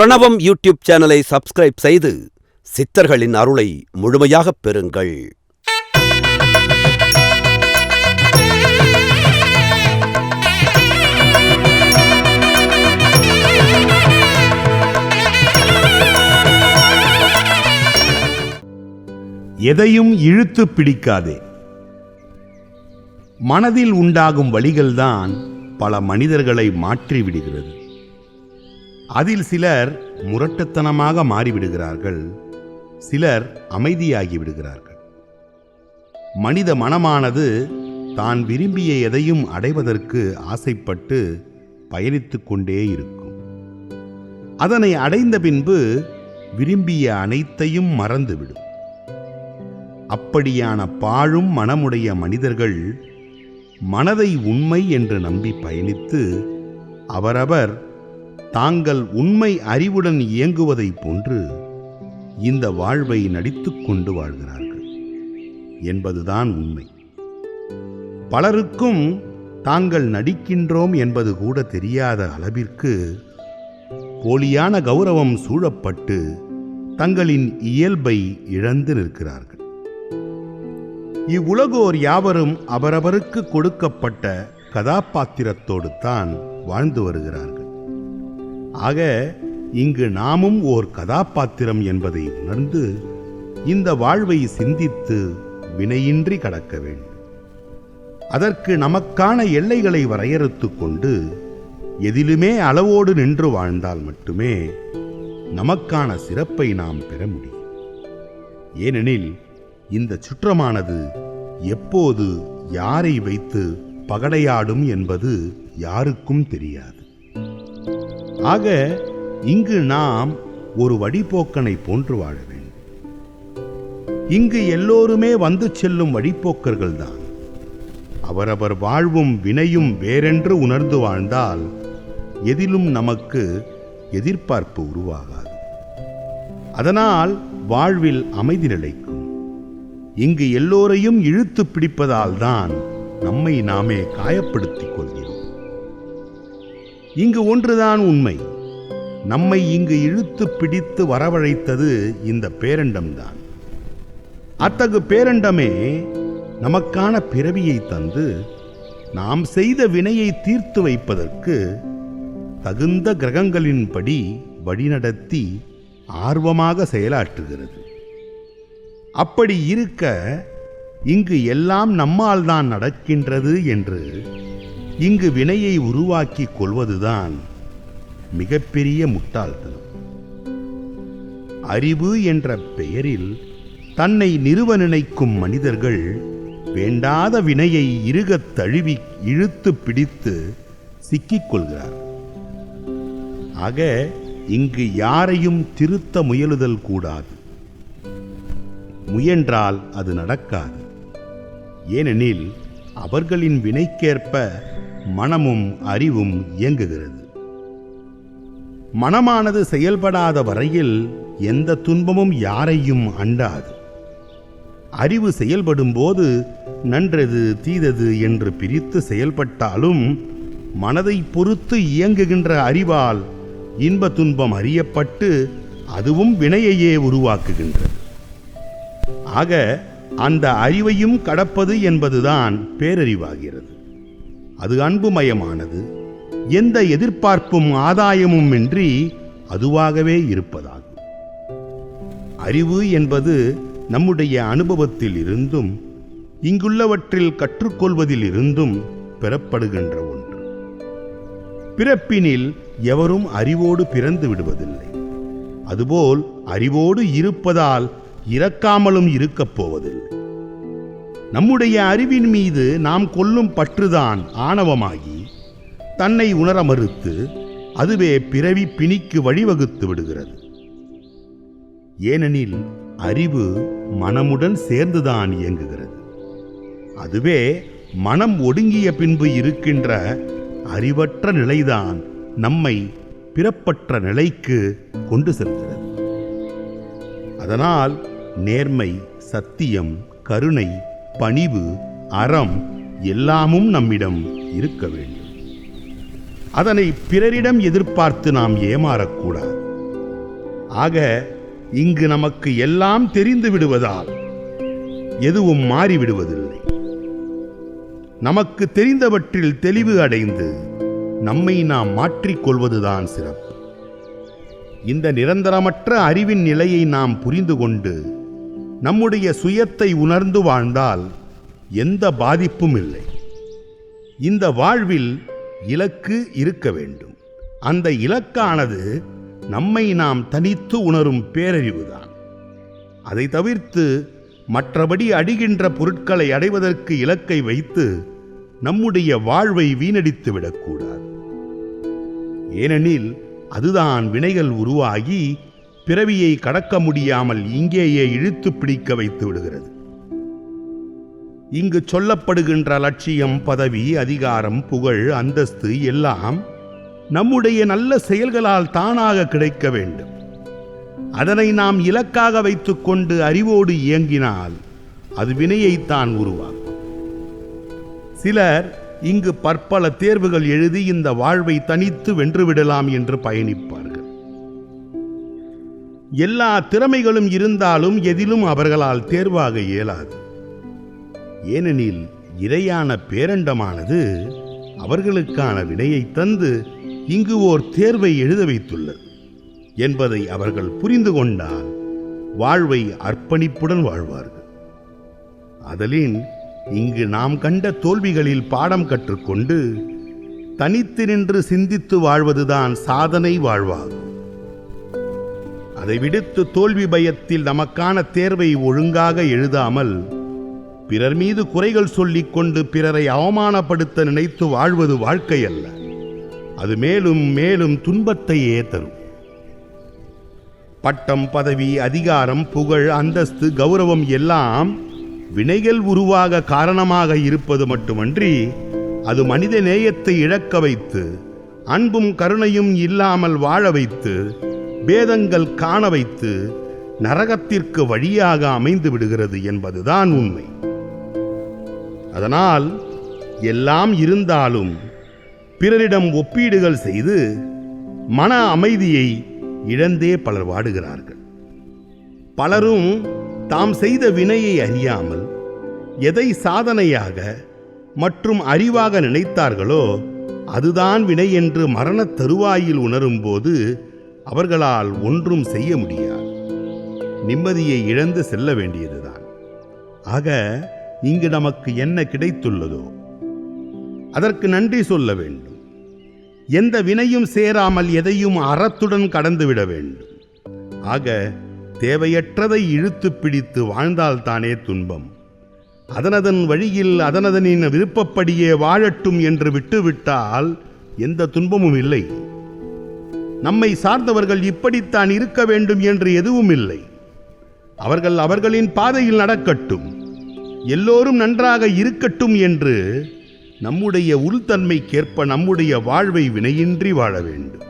பிரணவம் யூடியூப் சேனலை சப்ஸ்கிரைப் செய்து சித்தர்களின் அருளை முழுமையாகப் பெறுங்கள். எதையும் இழுத்து பிடிக்காதே. மனதில் உண்டாகும் வழிகள்தான் பல மனிதர்களை மாற்றி விடுகிறது அதில் சிலர் முரட்டுத்தனமாக மாறிவிடுகிறார்கள் சிலர் அமைதியாகி விடுகிறார்கள். மனித மனமானது தான் விரும்பிய எதையும் அடைவதற்கு ஆசைப்பட்டு பயணித்துக் கொண்டே இருக்கும். அதனை அடைந்த பின்பு விரும்பிய அனைத்தையும் மறந்துவிடும். அப்படியான பாழும் மனமுடைய மனிதர்கள் மனதை உண்மை என்று நம்பி பயணித்து அவரவர் தாங்கள் உண்மை அறிவுடன் இயங்குவதைப் போன்று இந்த வாழ்வை நடித்து கொண்டு வாழ்கிறார்கள் என்பதுதான் உண்மை. பலருக்கும் தாங்கள் நடிக்கின்றோம் என்பது கூட தெரியாத அளவிற்கு போலியான கௌரவம் சூழப்பட்டு தங்களின் இயல்பை இழந்து நிற்கிறார்கள். இவ்வுலகோர் யாவரும் அவரவருக்கு கொடுக்கப்பட்ட கதாபாத்திரத்தோடு தான் வாழ்ந்து வருகிறார்கள். ஆக இங்கு நாமும் ஓர் கதாபாத்திரம் என்பதை உணர்ந்து இந்த வாழ்வை சிந்தித்து வினையின்றி கடக்க வேண்டும். அதற்கு நமக்கான எல்லைகளை வரையறுத்து கொண்டு எதிலுமே அளவோடு நின்று வாழ்ந்தால் மட்டுமே நமக்கான சிறப்பை நாம் பெற முடியும். ஏனெனில் இந்த சுற்றமானது எப்போது யாரை வைத்து பகடையாடும் என்பது யாருக்கும் தெரியாது. ஆக இங்கு நாம் ஒரு வழிபோக்கனை போன்று வாழ வேண்டும். இங்கு எல்லோருமே வந்து செல்லும் வழிபோக்கர்கள்தான் அவரவர் வாழ்வும் வினையும் வேறென்று உணர்ந்து வாழ்ந்தால் எதிலும் நமக்கு எதிர்பார்ப்பு உருவாகாது. அதனால் வாழ்வில் அமைதி நிலைக்கும். இங்கு எல்லோரையும் இழுத்து பிடிப்பதால் தான் நம்மை நாமே காயப்படுத்திக் கொள்கிறோம். இங்கு ஒன்றுதான் உண்மை. நம்மை இங்கு இழுத்து பிடித்து வரவழைத்தது இந்த பேரண்டம்தான். அத்தகு பேரண்டமே நமக்கான பிறவியை தந்து நாம் செய்த வினையை தீர்த்து வைப்பதற்கு தகுந்த கிரகங்களின்படி வழிநடத்தி ஆர்வமாக செயலாற்றுகிறது. அப்படி இருக்க இங்கு எல்லாம் நம்மால் தான் நடக்கின்றது என்று இங்கு வினையை உருவாக்கி கொள்வதுதான் மிகப்பெரிய முட்டாள்தனம். அறிவு என்ற பெயரில் தன்னை நிறுவ நினைக்கும் மனிதர்கள் வேண்டாத வினையை இருகத் தழுவி இழுத்து பிடித்து சிக்கிக் கொள்கிறார். ஆக இங்கு யாரையும் திருத்த முயலுதல் கூடாது. முயன்றால் அது நடக்காது. ஏனெனில் அவர்களின் வினைக்கேற்ப மனமும் அறிவும் இயங்குகிறது. மனமானது செயல்படாத வரையில் எந்த துன்பமும் யாரையும் அண்டாது. அறிவு செயல்படும்போது நன்றது தீதது என்று பிரித்து செயல்பட்டாலும் மனதை பொறுத்து இயங்குகின்ற அறிவால் இன்ப துன்பம் அறியப்பட்டு அதுவும் வினையையே உருவாக்குகின்றது. ஆக அந்த அறிவையும் கடப்பது என்பதுதான் பேரறிவாகிறது. அது அன்புமயமானது எந்த எதிர்பார்ப்பும் ஆதாயமும் இன்றி அதுவாகவே இருப்பதாகும். அறிவு என்பது நம்முடைய அனுபவத்தில் இருந்தும் இங்குள்ளவற்றில் கற்றுக்கொள்வதில் இருந்தும் பெறப்படுகின்ற ஒன்று. பிறப்பினில் எவரும் அறிவோடு பிறந்து விடுவதில்லை. அதுபோல் அறிவோடு இருப்பதால் இறக்காமலும் இருக்கப் போவதில்லை. நம்முடைய அறிவின் மீது நாம் கொல்லும் பற்றுதான் ஆணவமாகி தன்னை உணர மறுத்து அதுவே பிறவி பிணிக்கு வழிவகுத்து விடுகிறது. ஏனெனில் அறிவு மனமுடன் சேர்ந்துதான் இயங்குகிறது. அதுவே மனம் ஒடுங்கிய பின்பு இருக்கின்ற அறிவற்ற நிலைதான் நம்மை பிறப்பற்ற நிலைக்கு கொண்டு செல்கிறது. அதனால் நேர்மை சத்தியம் கருணை பணிவு அறம் எல்லாமும் நம்மிடம் இருக்க வேண்டும். அதனை பிறரிடம் எதிர்பார்த்து நாம் ஏமாறக்கூடாது. ஆக இங்கு நமக்கு எல்லாம் தெரிந்து விடுவதால் எதுவும் மாறிவிடுவதில்லை. நமக்கு தெரிந்தவற்றில் தெளிவு அடைந்து நம்மை நாம் மாற்றிக்கொள்வதுதான் சிறப்பு. இந்த நிரந்தரமற்ற அறிவின் நிலையை நாம் புரிந்து கொண்டு நம்முடைய சுயத்தை உணர்ந்து வாழ்ந்தால் எந்த பாதிப்பும் இல்லை. இந்த வாழ்வில் இலக்கு இருக்க வேண்டும். அந்த இலக்கானது நம்மை நாம் தனித்து உணரும் பேரறிவுதான் அதை தவிர்த்து மற்றபடி அடிகின்ற பொருட்களை அடைவதற்கு இலக்கை வைத்து நம்முடைய வாழ்வை வீணடித்து விடக்கூடாது. ஏனெனில் அதுதான் வினைகள் உருவாகி பிறவியை கடக்க முடியாமல் இங்கேயே இழுத்து பிடிக்க வைத்து விடுகிறது. இங்கு சொல்லப்படுகின்ற லட்சியம் பதவி அதிகாரம் புகழ் அந்தஸ்து எல்லாம் நம்முடைய நல்ல செயல்களால் தானாக கிடைக்க வேண்டும். அதனை நாம் இலக்காக வைத்துக்கொண்டு அறிவோடு இயங்கினால் அது வினையைத்தான் உருவாக்கும். சிலர் இங்கு பற்பல தேர்வுகள் எழுதி இந்த வாழ்வை தனித்து வென்றுவிடலாம் என்று பயணிப்பார்கள். எல்லா திறமைகளும் இருந்தாலும் எதிலும் அவர்களால் தேர்வாக இயலாது. ஏனெனில் இறையான பேரண்டமானது அவர்களுக்கான வினையை தந்து இங்கு ஓர் தேர்வை எழுத வைத்துள்ளது என்பதை அவர்கள் புரிந்து கொண்டால் வாழ்வை அர்ப்பணிப்புடன் வாழ்வார்கள். அதலின் இங்கு நாம் கண்ட தோல்விகளில் பாடம் கற்றுக்கொண்டு தனித்து நின்று சிந்தித்து வாழ்வதுதான் சாதனை வாழ்வாகும். அதை விடுத்து தோல்வி பயத்தில் நமக்கான தேர்வை ஒழுங்காக எழுதாமல் பிறர் மீது குறைகள் சொல்லிக் கொண்டு பிறரை அவமானப்படுத்த நினைத்து வாழ்வது வாழ்க்கை அல்ல அது மேலும் மேலும் துன்பத்தையே தரும். பட்டம் பதவி அதிகாரம் புகழ் அந்தஸ்து கௌரவம் எல்லாம் வினைகள் உருவாக காரணமாக இருப்பது மட்டுமன்றி அது மனித நேயத்தை இழக்க வைத்து அன்பும் கருணையும் இல்லாமல் வாழ வைத்து பேதங்கள் காண வைத்து நரகத்திற்கு வழியாக அமைந்து விடுகிறது என்பதுதான் உண்மை. அதனால் எல்லாம் இருந்தாலும் பிறரிடம் ஒப்பீடுகள் செய்து மன அமைதியை இழந்தே பலர் வாடுகிறார்கள். பலரும் தாம் செய்த வினையை அறியாமல் எதை சாதனையாக மற்றும் அறிவாக நினைத்தார்களோ அதுதான் வினை என்று மரணத் தருவாயில் உணரும்போது அவர்களால் ஒன்றும் செய்ய முடியாது. நிம்மதியை இழந்து செல்ல வேண்டியதுதான். ஆக இங்கு நமக்கு என்ன கிடைத்துள்ளதோ அதற்கு நன்றி சொல்ல வேண்டும். எந்த வினையும் சேராமல் எதையும் அறத்துடன் கடந்துவிட வேண்டும். ஆக தேவையற்றதை இழுத்து பிடித்து வாழ்ந்தால்தானே துன்பம். அதனதன் வழியில் அதனதனின் விருப்பப்படியே வாழட்டும் என்று விட்டுவிட்டால் எந்த துன்பமும் இல்லை. நம்மை சார்ந்தவர்கள் இப்படித்தான் இருக்க வேண்டும் என்று எதுவும் இல்லை. அவர்கள் அவர்களின் பாதையில் நடக்கட்டும். எல்லோரும் நன்றாக இருக்கட்டும் என்று நம்முடைய உள்தன்மைக்கேற்ப நம்முடைய வாழ்வை வினையின்றி வாழ வேண்டும்.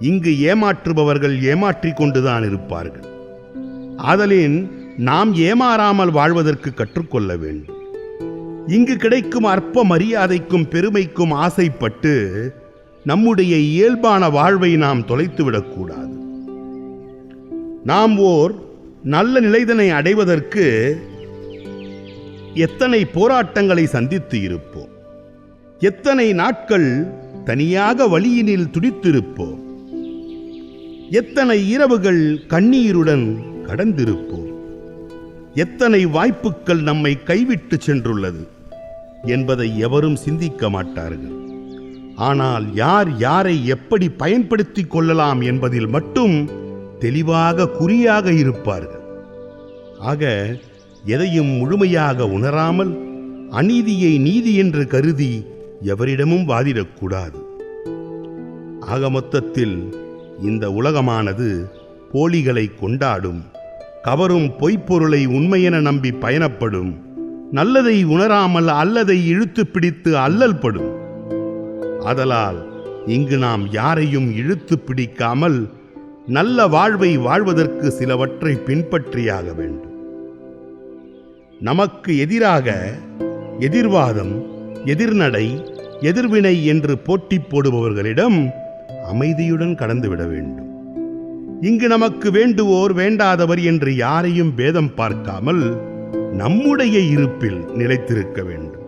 இங்கு ஏமாற்றுபவர்கள் ஏமாற்றிக் கொண்டுதான் இருப்பார்கள். ஆதலின் நாம் ஏமாறாமல் வாழ்வதற்கு கற்றுக்கொள்ள வேண்டும். இங்கு கிடைக்கும் அற்ப மரியாதைக்கும் பெருமைக்கும் ஆசைப்பட்டு நம்முடைய இயல்பான வாழ்வை நாம் தொலைத்துவிடக்கூடாது நாம் ஓர் நல்ல நிலைதனை அடைவதற்கு எத்தனை போராட்டங்களை சந்தித்து இருப்போம். எத்தனை நாட்கள் தனியாக வழியினில் துடித்திருப்போம். எத்தனை இரவுகள் கண்ணீருடன் கடந்திருப்போம்? எத்தனை வாய்ப்புகள் நம்மை கைவிட்டு சென்றுள்ளது என்பதை எவரும் சிந்திக்க மாட்டார்கள். ஆனால் யார் யாரை எப்படி பயன்படுத்திக் கொள்ளலாம் என்பதில் மட்டும் தெளிவாக குறியாக இருப்பார்கள். ஆக எதையும் முழுமையாக உணராமல் அநீதியை நீதி என்று கருதி எவரிடமும் வாதிடக்கூடாது. ஆக மொத்தத்தில் இந்த உலகமானது போலிகளை கொண்டாடும். கவரும் பொய்ப்பொருளை உண்மையென நம்பி பயணப்படும். நல்லதை உணராமல் அல்லதை இழுத்து பிடித்து அல்லல் படும் ஆதலால் இங்கு நாம் யாரையும் இழுத்து பிடிக்காமல் நல்ல வாழ்வை வாழ்வதற்கு சிலவற்றை பின்பற்றியாக வேண்டும். நமக்கு எதிராக எதிர்வாதம் எதிர்நடை எதிர்வினை என்று போட்டி போடுபவர்களிடம் அமைதியுடன் கடந்துவிட வேண்டும். இங்கு நமக்கு வேண்டுவோர் வேண்டாதவர் என்று யாரையும் பேதம் பார்க்காமல் நம்முடைய இருப்பில் நிலைத்திருக்க வேண்டும்.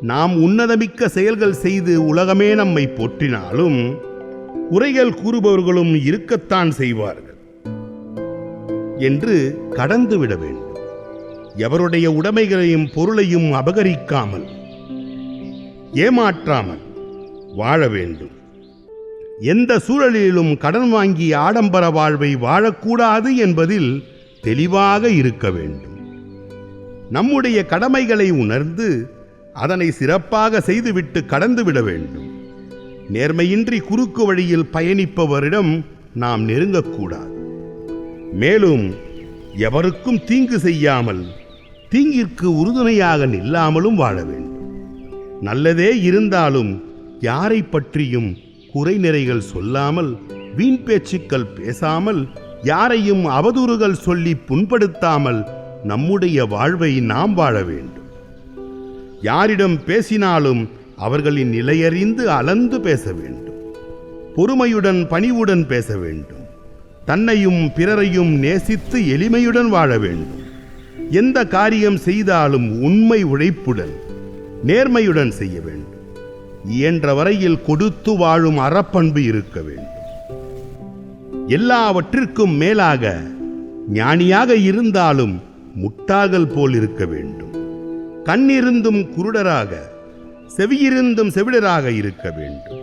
நாம் உன்னதமிக்க செயல்கள் செய்து உலகமே நம்மை போற்றினாலும் குறைகள் கூறுபவர்களும் இருக்கத்தான் செய்வார்கள் என்று கடந்துவிட வேண்டும். எவருடைய உடைமைகளையும் பொருளையும் அபகரிக்காமல் ஏமாற்றாமல் வாழ வேண்டும். எந்த சூழலிலும் கடன் வாங்கி ஆடம்பர வாழ்வை வாழக்கூடாது என்பதில் தெளிவாக இருக்க வேண்டும். நம்முடைய கடமைகளை உணர்ந்து அதனை சிறப்பாக செய்துவிட்டு கடந்துவிட வேண்டும். நேர்மையின்றி குறுக்கு வழியில் பயணிப்பவரிடம் நாம் நெருங்கக்கூடாது. மேலும் எவருக்கும் தீங்கு செய்யாமல் தீங்கிற்கு உறுதுணையாக நில்லாமலும் வாழ வேண்டும். நல்லதே இருந்தாலும் யாரை பற்றியும் குறை நிறைகள் சொல்லாமல் வீண் பேச்சுக்கள் பேசாமல் யாரையும் அவதூறுகள் சொல்லி புண்படுத்தாமல் நம்முடைய வாழ்வை நாம் வாழ வேண்டும். யாரிடம் பேசினாலும் அவர்களின் நிலையறிந்து அளந்து பேச வேண்டும். பொறுமையுடன் பணிவுடன் பேச வேண்டும். தன்னையும் பிறரையும் நேசித்து எளிமையுடன் வாழ வேண்டும். எந்த காரியம் செய்தாலும் உண்மை உழைப்புடன் நேர்மையுடன் செய்ய வேண்டும். இயன்ற வரையில் கொடுத்து வாழும் அறப்பண்பு இருக்க வேண்டும். எல்லாவற்றிற்கும் மேலாக ஞானியாக இருந்தாலும் முட்டாள்கள் போல் இருக்க வேண்டும். கண்ணிருந்தும் குருடராக செவியிருந்தும் செவிடராக இருக்க வேண்டும்.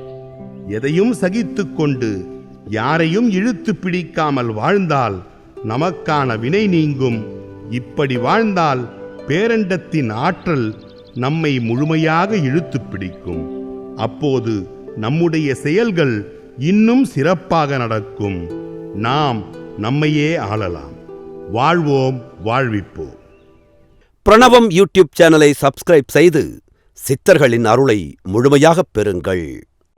எதையும் சகித்து கொண்டு யாரையும் இழுத்து பிடிக்காமல் வாழ்ந்தால் நமக்கான வினை நீங்கும். இப்படி வாழ்ந்தால் பேரண்டத்தின் ஆற்றல் நம்மை முழுமையாக இழுத்து பிடிக்கும். அப்போது நம்முடைய செயல்கள் இன்னும் சிறப்பாக நடக்கும். நாம் நம்மையே ஆளலாம். வாழ்வோம் வாழ்விப்போம். பிரணவம் யூடியூப் சேனலை சப்ஸ்கிரைப் செய்து சித்தர்களின் அருளை முழுமையாகப் பெறுங்கள்.